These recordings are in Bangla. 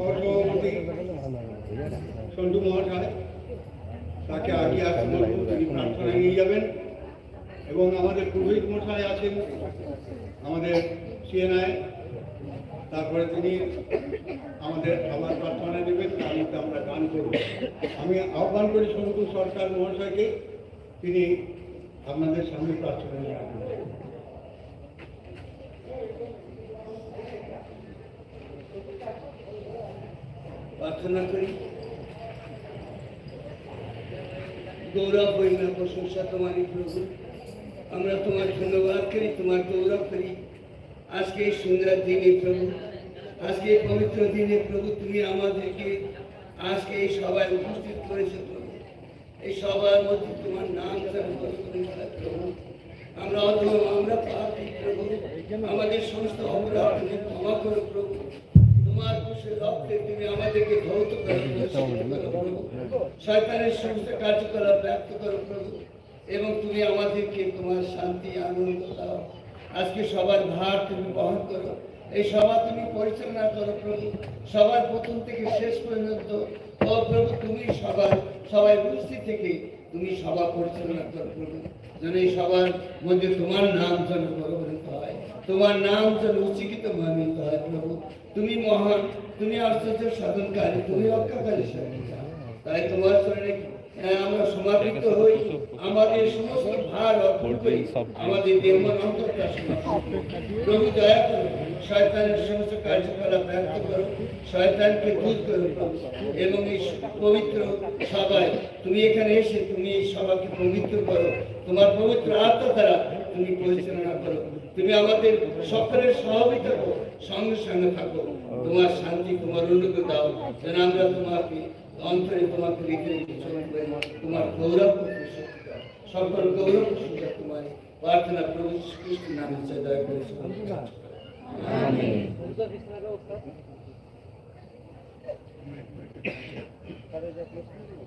সহসভাপতি মহাশয়, তাকে আগে আসতে বলব তিনি প্রার্থনা নিয়ে যাবেন। এবং আমাদের পুরোহিত মশাই আছেন, আমাদের সিএনআই, তারপরে তিনি আমাদের আবার প্রার্থনা দেবেন তার মধ্যে আমরা গান করব। আমি আহ্বান করি সন্তু সরকার মহাশয়কে, তিনি আপনাদের সামনে প্রার্থনা নিয়ে প্রার্থনা করি। গৌরব মহিমা প্রশংসা তোমারই প্রভু। আমরা তোমার ধন্যবাদ করি, তোমার গৌরব করি। আজকে এই সুন্দর দিনে প্রভু, আজকে এই পবিত্র দিনে প্রভু, তুমি আমাদেরকে আজকে এই সভায় উপস্থিত করেছ প্রভু। এই সবার মধ্যে তোমার নাম প্রভু। আমরা অধম, আমরা প্রভু। আমাদের সমস্ত অপরাধ ক্ষমা করো প্রভু। শয়তানের সমস্ত কার্যকলাপ ব্যক্ত করো প্রভু, এবং তুমি আমাদেরকে তোমার শান্তি, আনন্দ দাও। আজকে সবার ভার তুমি বহন করো। এই সভা তুমি পরিচালনা করো প্রভু। সবার প্রথম থেকে শেষ পর্যন্ত, ও প্রভু, তুমি সবার, সবাই উপস্থিত থেকে তুমি সভা পরিচালনা করো যেন এই সবার মধ্যে তোমার নাম যেন গৌরবান্বিত হয়, তোমার নাম যেন উচিত মানিত হয় প্রভু। তুমি মহান, তুমি আশ্চর্য সাধনকারী, তুমি রক্ষাকারী সাধনকারী। তাই তোমার শরীরে আমরা সমাবৃত হই। আমাদের সমস্ত ভার অর্পণ করি। আমাদের দেহ। প্রভু দয়া করো শয়তানের সমস্ত কার্যকলাপ ব্যক্ত করো, শয়তানকে দূর করো এবং এই পবিত্র সভায় তুমি এখানে এসে তুমি এই সভাকে পবিত্র করো। তোমার পবিত্র আত্মা দ্বারা তুমি পরিচালনা করো। তুমি আমাদের সকলের করো সঙ্গে সঙ্গে থাকো। তোমার শান্তি, তোমার অনুগ্রহ দাও, যেন আমরা তোমাকে অন্তরে তোমাকে রেখে তোমার গৌরব, সকল গৌরব তোমার প্রার্থনা, প্রভু খ্রিস্টের নামে দয়া করে এসো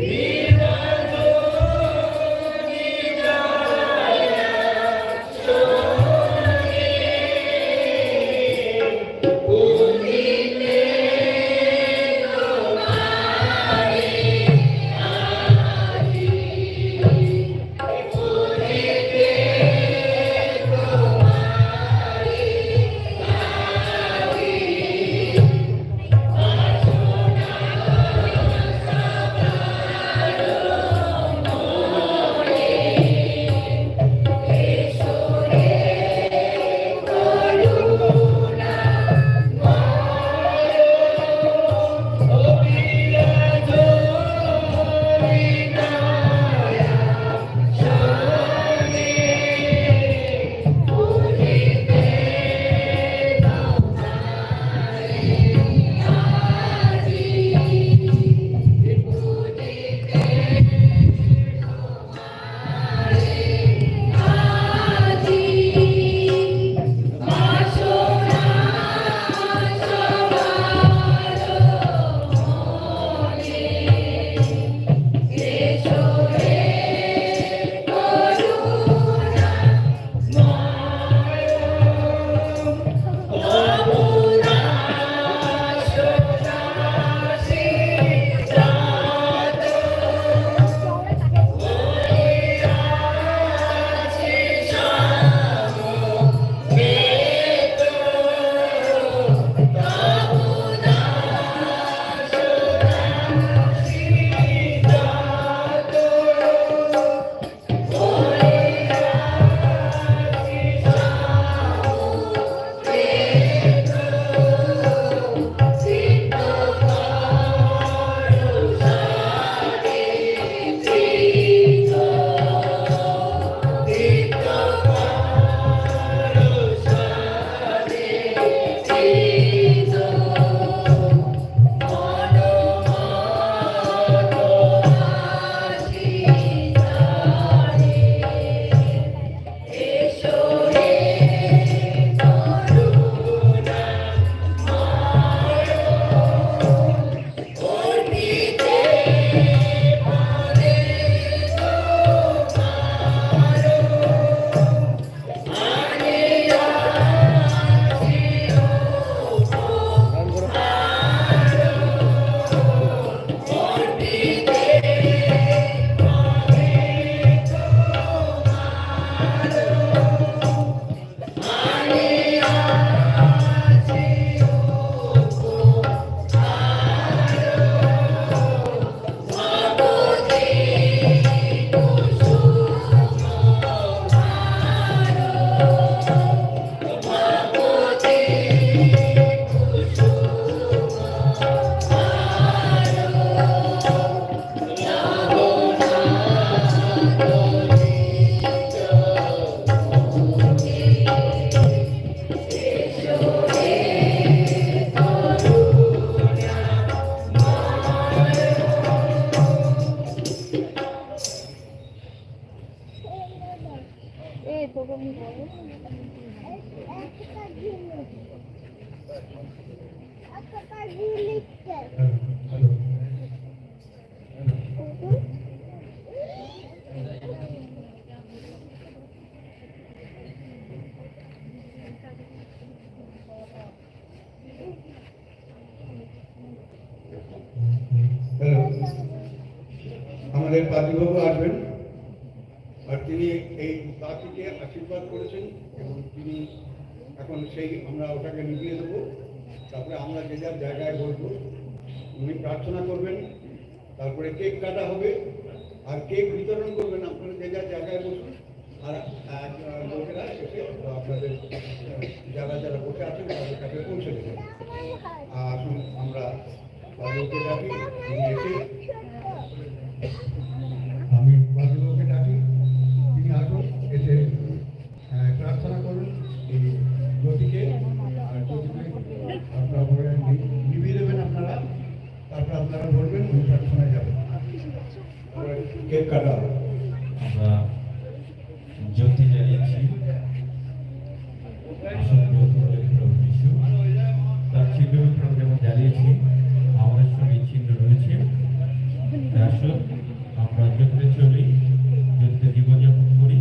Be আমাদের পাতিবাবু আসবেন আর তিনি এই পাখিকে আশীর্বাদ করেছেন এবং তিনি এখন সেই আমরা ওটাকে নিভিয়ে দেবো। তারপরে আমরা যে যার জায়গায় বসবো, উনি প্রার্থনা করবেন, তারপরে কেক কাটা হবে, আর কেক বিতরণ করবেন আপনারা যে যার জায়গায় বসুন। আর লোকেরা এসে আপনাদের যারা যারা বসে আছেন তাদের কাছে পৌঁছে দেবেন। আর আসুন, আমরা এসে আমি বাবুকে ডাকি তিনি আসুন এসে আহ, প্রার্থনা করুন এই জ্যোতিকে আর জ্যোতিকে আপনারা বলে নি- নিভিয়ে দেবেন আপনারা তারপর আপনারা বলবেন ওই প্রার্থনায় যাবেন তারপরে কেক কাটা হবে আমরা জ্যোতি জ্বালিয়েছি আসল জ্যোতি হলো প্রভু যিশু তার চিহ্ন বিক্রম যেমন জ্বালিয়েছি আমাদের সঙ্গে এই চিহ্ন রয়েছে তাই আসুন আমরা জ্যোতিতে চলি জ্যোতিতে জীবনযাপন করি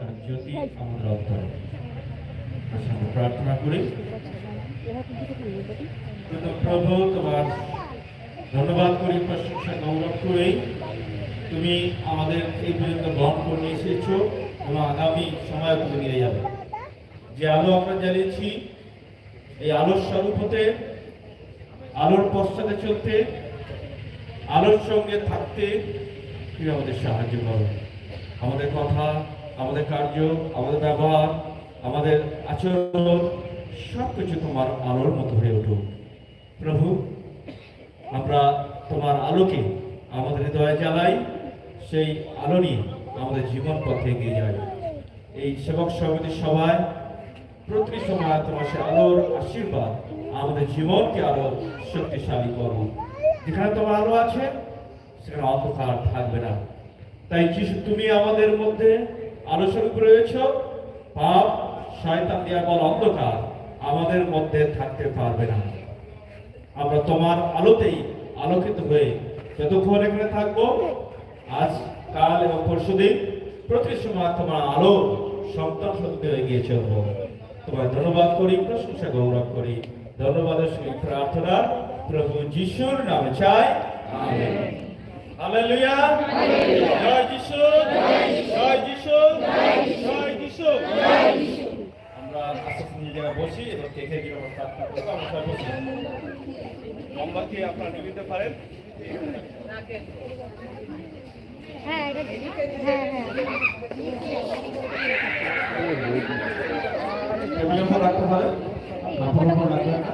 আর আমরা প্রার্থনা করি প্রভু তোমার ধন্যবাদ করি প্রশংসা গৌরব করি তুমি আমাদের এই পর্যন্ত গ্রহণ করে নিয়ে এসেছ এবং আগামী সময় তুমি নিয়ে যাবে যে আলো আমরা জ্বালিয়েছি এই আলোর স্বরূপ হতে আলোর পশ্চাতে চলতে আলোর সঙ্গে থাকতে তুমি আমাদের সাহায্য করো আমাদের কথা আমাদের কার্য, আমাদের ব্যবহার, আমাদের আচরণ সব কিছু তোমার আলোর মতো হয়ে উঠুক। প্রভু, আমরা তোমার আলোকে আমাদের হৃদয়ে জ্বালাই, সেই আলো নিয়ে আমাদের জীবন পথে এগিয়ে যাই। এই সেবক সমিতির সভায় প্রতি সময় তোমার সে আলোর আশীর্বাদ আমাদের জীবনকে আরও শক্তিশালী করো যেখানে তোমার আলো আছে, সেখানে অন্ধকার থাকবে না। তাই যিশু, তুমি আমাদের মধ্যে আলো স্বরূপ রয়েছ। পাপ শয়তান বল অন্ধকার আমাদের মধ্যে থাকতে পারবে না। আমরা তোমার আলোতেই আলোকিত হয়ে যতক্ষণ এখানে থাকব আজ কাল এবং পরশুদিন প্রতি সময় তোমার আলো সন্তান সত্যি হয়ে গিয়ে চলবো। তোমার ধন্যবাদ করি প্রশংসা গৌরব করি। ধন্যবাদের সঙ্গে প্রার্থনা প্রভু যিশুর নামে চাই। আমেন। হালেলুয়া। জয় যিশু। জয় যিশু। জয় যিশু। আমরা আস্তে আস্তে নিজের বসি এবং কেকে গিয়ে আমরা প্রার্থনা করব আমরা সবাই বসি। মোমবাতি আপনারা নিভিতে পারেন? হ্যাঁ হ্যাঁ হ্যাঁ। রাখতে পারেন।